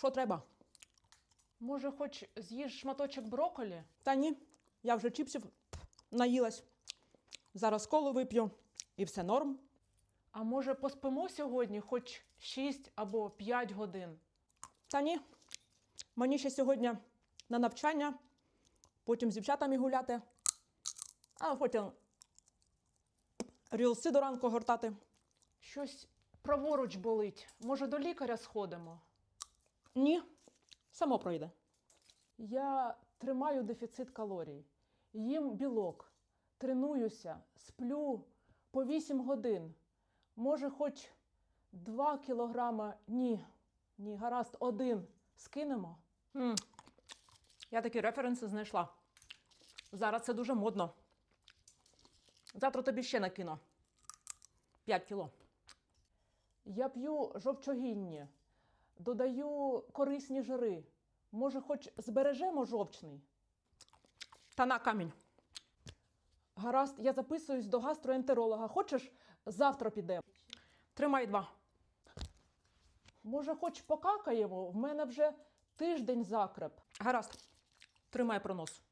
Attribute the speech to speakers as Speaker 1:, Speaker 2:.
Speaker 1: Що треба?
Speaker 2: Може, хоч з'їж шматочок броколі?
Speaker 1: Та ні, я вже чіпсів наїлась. Зараз колу вип'ю і все норм.
Speaker 2: А може, поспимо сьогодні хоч 6 або 5 годин?
Speaker 1: Та ні. Мені ще сьогодні на навчання, потім з дівчатами гуляти, а потім рілси до ранку гортати.
Speaker 2: Щось праворуч болить. Може, до лікаря сходимо?
Speaker 1: Ні, само пройде.
Speaker 2: Я тримаю дефіцит калорій, їм білок, тренуюся, сплю по 8 годин. Може, хоч 2 кілограма, ні, ні, гаразд, один скинемо.
Speaker 1: М. Я такі референси знайшла. Зараз це дуже модно. Завтра тобі ще накину. 5 кіло.
Speaker 2: Я п'ю жовчогінні, додаю корисні жири. Може, хоч збережемо жовчний?
Speaker 1: Та на камінь.
Speaker 2: Гаразд, я записуюсь до гастроентеролога. Хочеш, завтра підемо?
Speaker 1: Тримай два.
Speaker 2: Може, хоч покакаємо? В мене вже тиждень закреп.
Speaker 1: Гаразд. Тримай пронос.